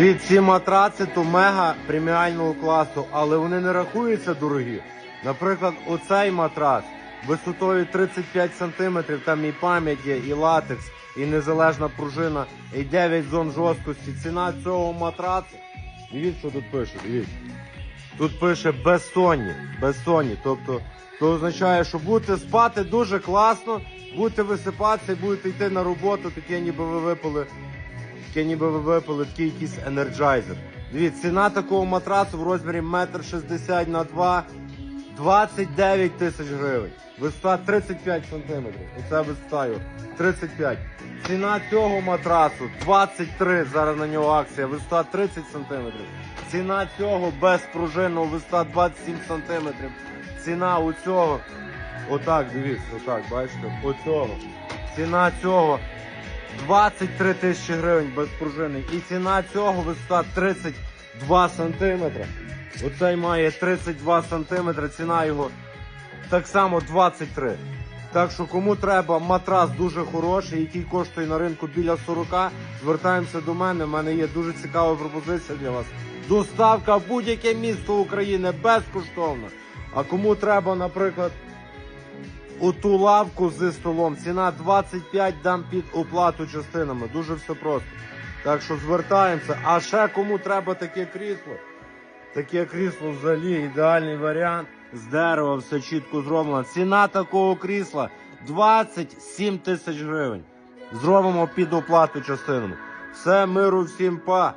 Від ці матраци то мега преміального класу, але вони не рахуються дорогі. Наприклад, оцей матрац висотою 35 см, там і пам'ять є, і латекс, і незалежна пружина, і 9 зон жорсткості. Ціна цього матрацу. Дивіться, що тут пише, дивіться. Тут пише безсонні, безсонні. Тобто, то означає, що будете спати дуже класно, будете висипатися і будете йти на роботу, таке ніби ви випили таке ніби ви випили такий якийсь енерджайзер. Дивіться, ціна такого матрацу в розмірі 1,60 на 2 29 тисяч гривень. Висота 35 сантиметрів. Оце висота його. 35. Ціна цього матрацу 23, зараз на нього акція, висота 30 сантиметрів. Ціна цього безпружинного висота 27 сантиметрів. Ціна у цього, отак, дивіться, отак, бачите, оцього. Ціна цього 23 тисячі гривень без пружини. І ціна цього висота 32 сантиметри. Оцей має 32 сантиметри, ціна його так само 23. Так що кому треба матрас дуже хороший, який коштує на ринку біля 40, звертаємося до мене. У мене є дуже цікава пропозиція для вас. Доставка в будь-яке місто України безкоштовна. А кому треба, наприклад, у ту лавку зі столом. Ціна 25 дам під оплату частинами. Дуже все просто. Так що звертаємося. А ще кому треба таке крісло? Таке крісло взагалі ідеальний варіант. З дерева все чітко зроблено. Ціна такого крісла 27 тисяч гривень. Зробимо під оплату частинами. Все, миру всім па.